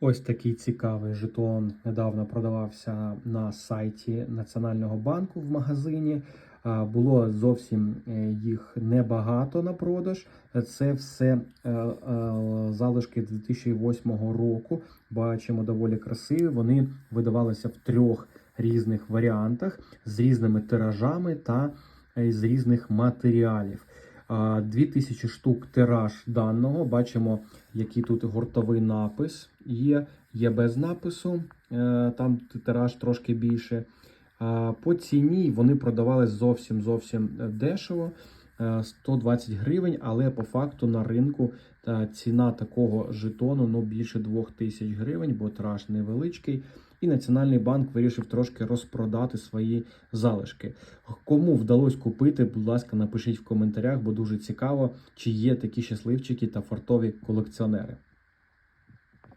Ось такий цікавий жетон недавно продавався на сайті Національного банку в магазині. Було зовсім е, їх небагато на продаж. Це все е, е, залишки 2008 року. Бачимо доволі красиві. Вони видавалися в трьох різних варіантах з різними тиражами та з різних матеріалів. А, 2000 штук тираж даного. Бачимо, який тут гуртовий напис є. Є без напису, е, там тираж трошки більше. По ціні вони продавались зовсім зовсім дешево. Е, 120 гривень, але по факту на ринку та ціна такого жетону ну, більше 2000 гривень, бо траж невеличкий. І Національний банк вирішив трошки розпродати свої залишки. Кому вдалося купити, будь ласка, напишіть в коментарях, бо дуже цікаво, чи є такі щасливчики та фартові колекціонери.